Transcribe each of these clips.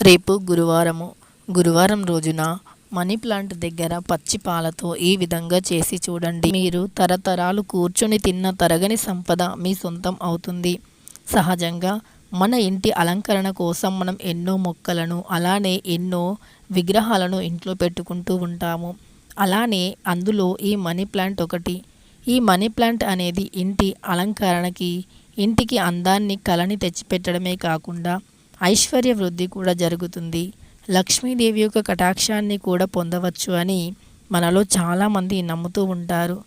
రేపు గురువారము. గురువారం రోజున మనీ ప్లాంట్ దగ్గర పచ్చి పాలతో ఈ విధంగా చేసి చూడండి. మీరు తరతరాలు కూర్చొని తిన్న తరగని సంపద మీ సొంతం అవుతుంది. సహజంగా మన ఇంటి అలంకరణ కోసం మనం ఎన్నో మొక్కలను అలానే ఎన్నో విగ్రహాలను ఇంట్లో పెట్టుకుంటూ ఉంటాము. అలానే అందులో ఈ మనీ ప్లాంట్ ఒకటి. ఈ మనీ ప్లాంట్ అనేది ఇంటి అలంకరణకి ఇంటికి అందాన్ని కళని తెచ్చిపెట్టడమే కాకుండా ఐశ్వర్య వృద్ధి కూడా జరుగుతుంది. లక్ష్మీదేవి యొక్క కటాక్షాన్ని కూడా పొందవచ్చు అని మనలో చాలామంది నమ్ముతూ ఉంటారు.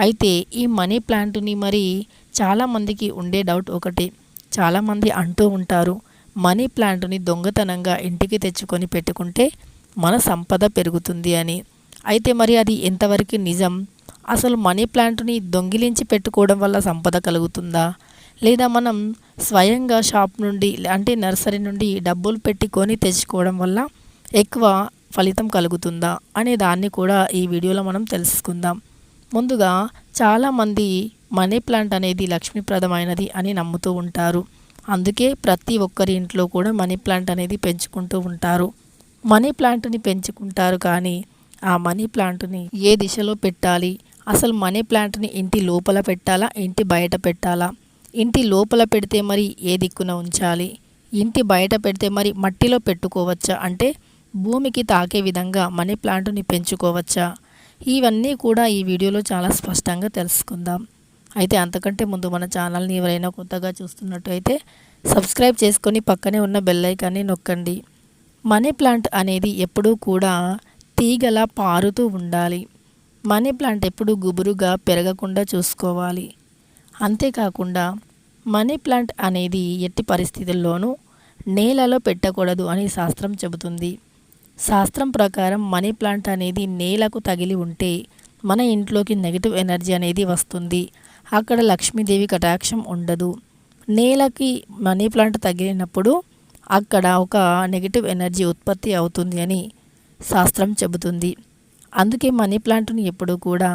అయితే ఈ మనీ ప్లాంట్ని మరి చాలామందికి ఉండే డౌట్ ఒకటి. చాలామంది అంటూ ఉంటారు మనీ ప్లాంట్ని దొంగతనంగా ఇంటికి తెచ్చుకొని పెట్టుకుంటే మన సంపద పెరుగుతుంది అని. అయితే మరి అది ఎంతవరకు నిజం? అసలు మనీ ప్లాంట్ని దొంగిలించి పెట్టుకోవడం వల్ల సంపద కలుగుతుందా? లేదా మనం స్వయంగా షాప్ నుండి అంటే నర్సరీ నుండి డబ్బులు పెట్టి కొని తెచ్చుకోవడం వల్ల ఎక్కువ ఫలితం కలుగుతుందా అనే దాన్ని కూడా ఈ వీడియోలో మనం తెలుసుకుందాం. ముందుగా చాలామంది మనీ ప్లాంట్ అనేది లక్ష్మీప్రదమైనది అని నమ్ముతూ ఉంటారు. అందుకే ప్రతి ఒక్కరి ఇంట్లో కూడా మనీ ప్లాంట్ అనేది పెంచుకుంటూ ఉంటారు. మనీ ప్లాంట్ని పెంచుకుంటారు కానీ ఆ మనీ ప్లాంట్ని ఏ దిశలో పెట్టాలి? అసలు మనీ ప్లాంట్ని ఇంటి లోపల పెట్టాలా? ఇంటి బయట పెట్టాలా? ఇంటి లోపల పెడితే మరి ఏ దిక్కున ఉంచాలి? ఇంటి బయట పెడితే మరి మట్టిలో పెట్టుకోవచ్చా? అంటే భూమికి తాకే విధంగా మనీ ప్లాంట్ని పెంచుకోవచ్చా? ఇవన్నీ కూడా ఈ వీడియోలో చాలా స్పష్టంగా తెలుసుకుందాం. అయితే అంతకంటే ముందు మన ఛానల్ని ఎవరైనా కొత్తగా చూస్తున్నట్టు అయితే సబ్స్క్రైబ్ చేసుకొని పక్కనే ఉన్న బెల్లైకాన్ని నొక్కండి. మనీ ప్లాంట్ అనేది ఎప్పుడూ కూడా తీగలా పారుతూ ఉండాలి. మనీ ప్లాంట్ ఎప్పుడు గుబురుగా పెరగకుండా చూసుకోవాలి. అంతేకాకుండా మనీ ప్లాంట్ అనేది ఎట్టి పరిస్థితుల్లోనూ నేలలో పెట్టకూడదు అని శాస్త్రం చెబుతుంది. శాస్త్రం ప్రకారం మనీ ప్లాంట్ అనేది నేలకు తగిలి ఉంటే మన ఇంట్లోకి నెగిటివ్ ఎనర్జీ అనేది వస్తుంది. అక్కడ లక్ష్మీదేవి కటాక్షం ఉండదు. నేలకి మనీ ప్లాంట్ తగిలినప్పుడు అక్కడ ఒక నెగిటివ్ ఎనర్జీ ఉత్పత్తి అవుతుంది అని శాస్త్రం చెబుతుంది. అందుకే మనీ ప్లాంట్ని ఎప్పుడూ కూడా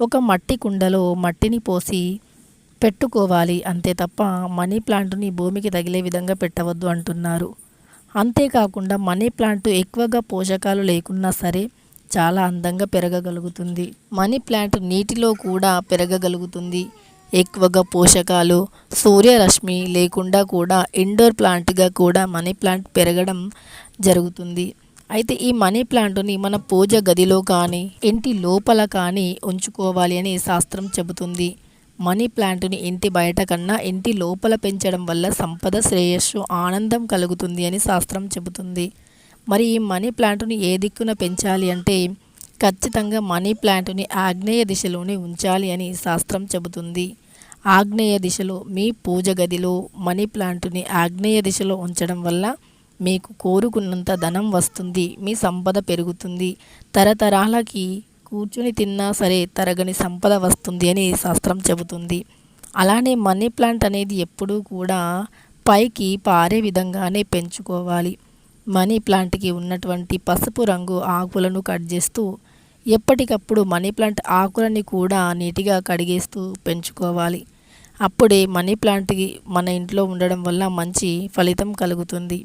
ఒక మట్టి కుండలో మట్టిని పోసి పెట్టుకోవాలి. అంతే తప్ప మనీ ప్లాంట్ని భూమికి తగిలే విధంగా పెట్టవద్దు అంటున్నారు. అంతేకాకుండా మనీ ప్లాంట్ ఎక్కువగా పోషకాలు లేకున్నా సరే చాలా అందంగా పెరగగలుగుతుంది. మనీ ప్లాంట్ నీటిలో కూడా పెరగగలుగుతుంది. ఎక్కువగా పోషకాలు సూర్యరశ్మి లేకుండా కూడా ఇండోర్ ప్లాంట్గా కూడా మనీ ప్లాంట్ పెరగడం జరుగుతుంది. అయితే ఈ మనీ ప్లాంట్ని మన పూజ గదిలో కానీ ఇంటి లోపల కానీ ఉంచుకోవాలి అని శాస్త్రం చెబుతుంది. మనీ ప్లాంట్ని ఇంటి బయట కన్నా ఇంటి లోపల పెంచడం వల్ల సంపద శ్రేయస్సు ఆనందం కలుగుతుంది అని శాస్త్రం చెబుతుంది. మరి ఈ మనీ ప్లాంట్ని ఏ దిక్కున పెంచాలి అంటే ఖచ్చితంగా మనీ ప్లాంట్ని ఆగ్నేయ దిశలోనే ఉంచాలి అని శాస్త్రం చెబుతుంది. ఆగ్నేయ దిశలో మీ పూజ గదిలో మనీ ప్లాంట్ని ఆగ్నేయ దిశలో ఉంచడం వల్ల మీకు కోరుకున్నంత ధనం వస్తుంది మీ సంపద పెరుగుతుంది. తరతరాలకి కూర్చుని తిన్నా సరే తరగని సంపద వస్తుంది అని శాస్త్రం చెబుతుంది. అలానే మనీ ప్లాంట్ అనేది ఎప్పుడూ కూడా పైకి పారే విధంగానే పెంచుకోవాలి. మనీ ప్లాంట్కి ఉన్నటువంటి పసుపు రంగు ఆకులను కట్ చేస్తూ ఎప్పటికప్పుడు మనీ ప్లాంట్ ఆకులని కూడా నీటిగా కడిగేస్తూ పెంచుకోవాలి. అప్పుడే మనీ ప్లాంట్కి మన ఇంట్లో ఉండడం వల్ల మంచి ఫలితం కలుగుతుంది.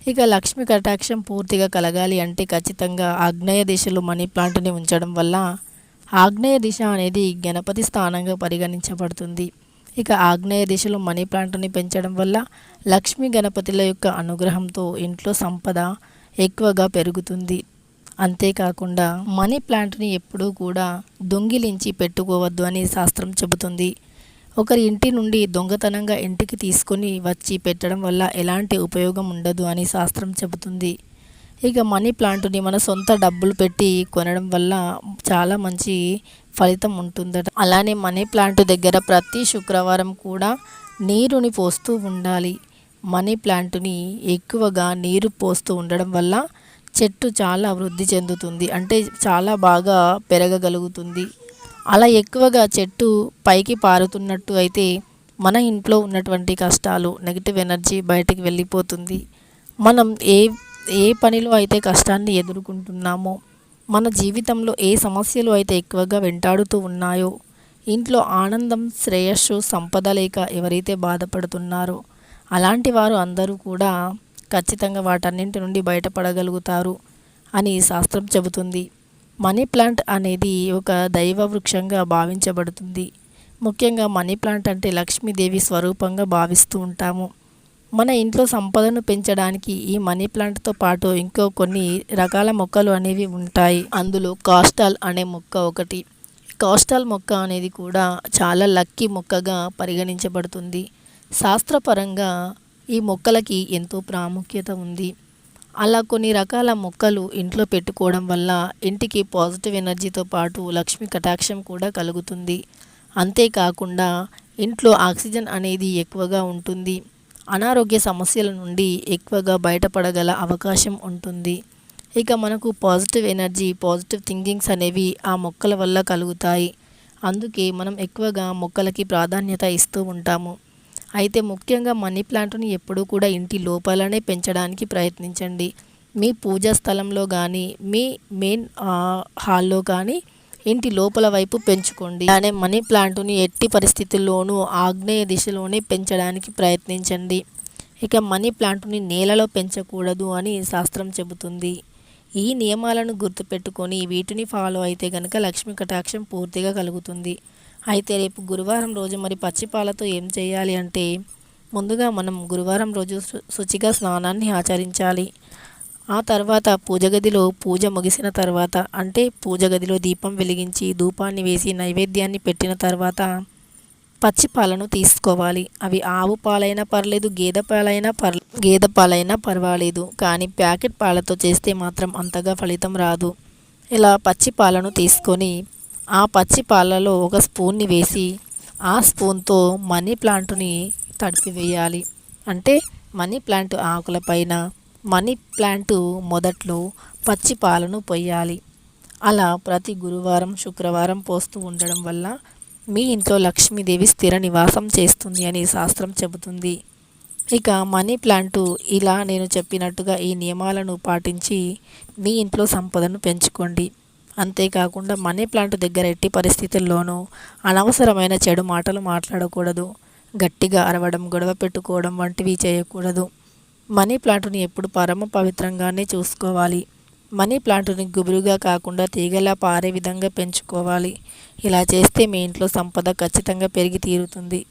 ఇక లక్ష్మి కటాక్షం పూర్తిగా కలగాలి అంటే ఖచ్చితంగా ఆగ్నేయ దిశలో మనీ ప్లాంట్ని ఉంచడం వల్ల ఆగ్నేయ దిశ అనేది గణపతి స్థానంగా పరిగణించబడుతుంది. ఇక ఆగ్నేయ దిశలో మనీ ప్లాంట్ని పెంచడం వల్ల లక్ష్మి గణపతుల యొక్క అనుగ్రహంతో ఇంట్లో సంపద ఎక్కువగా పెరుగుతుంది. అంతేకాకుండా మనీ ప్లాంట్ని ఎప్పుడూ కూడా దొంగిలించి పెట్టుకోవద్దు అని శాస్త్రం చెబుతుంది. ఒకరి ఇంటి నుండి దొంగతనంగా ఇంటికి తీసుకొని వచ్చి పెట్టడం వల్ల ఎలాంటి ఉపయోగం ఉండదు అని శాస్త్రం చెబుతుంది. ఇక మనీ ప్లాంట్ని మన సొంత డబ్బులు పెట్టి కొనడం వల్ల చాలా మంచి ఫలితం ఉంటుందట. అలానే మనీ ప్లాంట్ దగ్గర ప్రతి శుక్రవారం కూడా నీరుని పోస్తూ ఉండాలి. మనీ ప్లాంట్ని ఎక్కువగా నీరు పోస్తూ ఉండడం వల్ల చెట్టు చాలా వృద్ధి చెందుతుంది. అంటే చాలా బాగా పెరగగలుగుతుంది. అలా ఎక్కువగా చెట్టు పైకి పారుతున్నట్టు అయితే మన ఇంట్లో ఉన్నటువంటి కష్టాలు నెగిటివ్ ఎనర్జీ బయటికి వెళ్ళిపోతుంది. మనం ఏ ఏ పనిలో అయితే కష్టాన్ని ఎదుర్కొంటున్నామో మన జీవితంలో ఏ సమస్యలు అయితే ఎక్కువగా వెంటాడుతూ ఉన్నాయో ఇంట్లో ఆనందం శ్రేయస్సు సంపద లేక ఎవరైతే బాధపడుతున్నారో అలాంటి వారు అందరూ కూడా ఖచ్చితంగా వాటన్నింటి నుండి బయటపడగలుగుతారు అని శాస్త్రం చెబుతుంది. మనీ ప్లాంట్ అనేది ఒక దైవ వృక్షంగా భావించబడుతుంది. ముఖ్యంగా మనీ ప్లాంట్ అంటే లక్ష్మీదేవి స్వరూపంగా భావిస్తూ ఉంటాము. మన ఇంట్లో సంపదను పెంచడానికి ఈ మనీ ప్లాంట్తో పాటు ఇంకో కొన్ని రకాల మొక్కలు అనేవి ఉంటాయి. అందులో కాస్టాల్ అనే మొక్క ఒకటి. కాస్టాల్ మొక్క అనేది కూడా చాలా లక్కీ మొక్కగా పరిగణించబడుతుంది. శాస్త్రపరంగా ఈ మొక్కలకి ఎంతో ప్రాముఖ్యత ఉంది. అలా కొన్ని రకాల మొక్కలు ఇంట్లో పెట్టుకోవడం వల్ల ఇంటికి పాజిటివ్ ఎనర్జీతో పాటు లక్ష్మి కటాక్షం కూడా కలుగుతుంది. అంతేకాకుండా ఇంట్లో ఆక్సిజన్ అనేది ఎక్కువగా ఉంటుంది. అనారోగ్య సమస్యల నుండి ఎక్కువగా బయటపడగల అవకాశం ఉంటుంది. ఇక మనకు పాజిటివ్ ఎనర్జీ పాజిటివ్ థింకింగ్స్ అనేవి ఆ మొక్కల వల్ల కలుగుతాయి. అందుకే మనం ఎక్కువగా మొక్కలకి ప్రాధాన్యత ఇస్తూ ఉంటాము. అయితే ముఖ్యంగా మనీ ప్లాంట్ని ఎప్పుడూ కూడా ఇంటి లోపలనే పెంచడానికి ప్రయత్నించండి. మీ పూజా స్థలంలో కానీ మీ మెయిన్ హాల్లో కానీ ఇంటి లోపల వైపు పెంచుకోండి. అలానే మనీ ప్లాంట్ని ఎట్టి పరిస్థితుల్లోనూ ఆగ్నేయ దిశలోనే పెంచడానికి ప్రయత్నించండి. ఇక మనీ ప్లాంట్ని నేలలో పెంచకూడదు అని శాస్త్రం చెబుతుంది. ఈ నియమాలను గుర్తుపెట్టుకొని వీటిని ఫాలో అయితే కనుక లక్ష్మీ కటాక్షం పూర్తిగా కలుగుతుంది. అయితే రేపు గురువారం రోజు మరి పచ్చిపాలతో ఏం చేయాలి అంటే ముందుగా మనం గురువారం రోజు శుచిగా స్నానాన్ని ఆచరించాలి. ఆ తర్వాత పూజ గదిలో పూజ ముగిసిన తర్వాత అంటే పూజ గదిలో దీపం వెలిగించి ధూపాన్ని వేసి నైవేద్యాన్ని పెట్టిన తర్వాత పచ్చి పాలను తీసుకోవాలి. అవి ఆవు పాలైనా పర్లేదు గేదె పాలైనా పర్ గేదె పాలైనా పర్వాలేదు కానీ ప్యాకెట్ పాలతో చేస్తే మాత్రం అంతగా ఫలితం రాదు. ఇలా పచ్చి పాలను తీసుకొని ఆ పచ్చి పాలలో ఒక స్పూన్ని వేసి ఆ స్పూన్తో మనీ ప్లాంట్ని తడిపివేయాలి. అంటే మనీ ప్లాంట్ ఆకుల పైన మనీ ప్లాంట్ మొదట్లో పచ్చి పాలను పొయ్యాలి. అలా ప్రతి గురువారం శుక్రవారం పోస్తూ ఉండడం వల్ల మీ ఇంట్లో లక్ష్మీదేవి స్థిర నివాసం చేస్తుంది అని శాస్త్రం చెబుతుంది. ఇక మనీ ప్లాంటు ఇలా నేను చెప్పినట్టుగా ఈ నియమాలను పాటించి మీ ఇంట్లో సంపదను పెంచుకోండి. అంతేకాకుండా మనీ ప్లాంట్ దగ్గర ఎట్టి పరిస్థితుల్లోనూ అనవసరమైన చెడు మాటలు మాట్లాడకూడదు. గట్టిగా అరవడం గొడవ పెట్టుకోవడం వంటివి చేయకూడదు. మనీ ప్లాంట్ని ఎప్పుడు పరమ పవిత్రంగానే చూసుకోవాలి. మనీ ప్లాంట్ని గుబురుగా కాకుండా తీగలా పారే విధంగా పెంచుకోవాలి. ఇలా చేస్తే మీ ఇంట్లో సంపద ఖచ్చితంగా పెరిగి తీరుతుంది.